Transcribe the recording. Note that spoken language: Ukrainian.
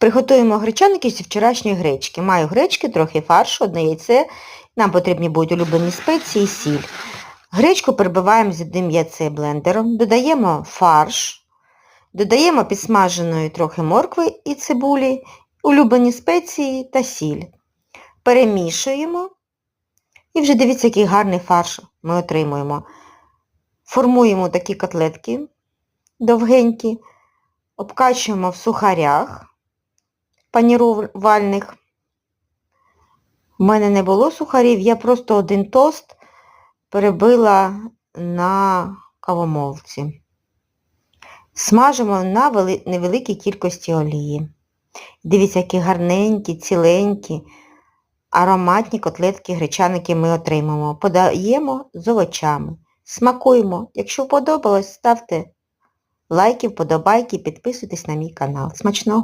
Приготуємо гречаники зі вчорашньої гречки. Маю гречки, трохи фаршу, одне яйце. Нам потрібні будуть улюблені спеції і сіль. Гречку перебиваємо з одним яйце блендером, додаємо фарш, додаємо підсмаженої трохи моркви і цибулі, улюблені спеції та сіль. Перемішуємо. І вже дивіться, який гарний фарш ми отримуємо. Формуємо такі котлетки довгенькі, обкачуємо в сухарях панірувальних. У мене не було сухарів, я просто один тост перебила на кавомолці. Смажимо на вели- невеликій кількості олії. Дивіться, які гарненькі, ціленькі, ароматні котлетки, гречаники ми отримаємо. Подаємо з овочами. Смакуємо. Якщо подобалось, ставте лайки, вподобайки, підписуйтесь на мій канал. Смачного!